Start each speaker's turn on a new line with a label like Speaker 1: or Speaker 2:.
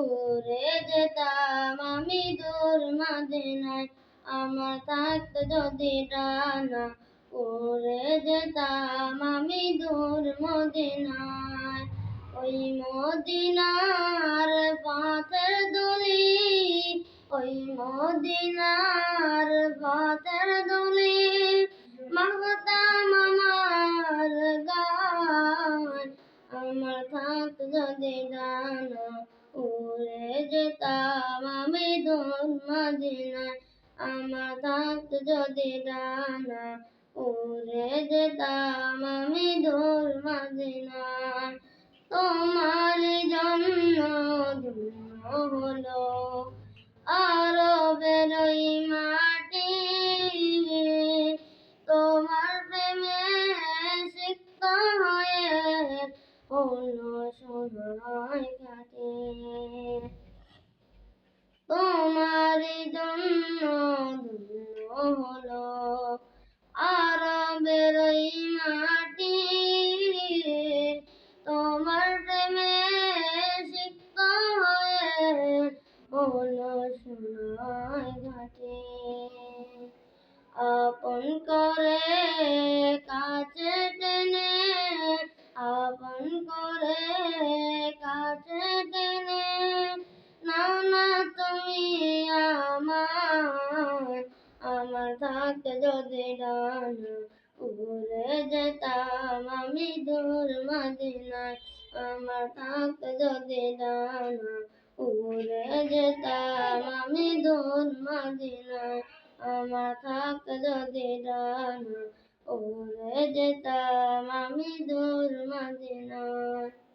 Speaker 1: উড়ে যেতাম আমি দূর মদিনায়। আমার থাকত যদি ডানা উড়ে যেতাম আমি দূর মদিনায়। ওই মদিনার পথের দলি, ওই মদিনার পথের দলি। আমার থাক যদি জানো, উড়ে যেতাম আমি আমার থাক যদি ডানা উড়ে যেতাম আমি মদিনায় তোমার সময় তোমার জন্য হলো আরবের মাটি। তোমার প্রেমে সিক্ত হয়ে হলো ঘাটে। আপন করে কাছে টেনে, আপন করে নাও না তুমি আমার। আমার থাকতে যদি ডানা উড়ে যেতাম আমি দূর মদিনায়। আমার থাকতে যদি ডানা উড়ে যেতাম আমি দূর মদিনায়। আমার থাকতে যদি ডানা উড়ে যেতাম আমি দূর মদিনায়।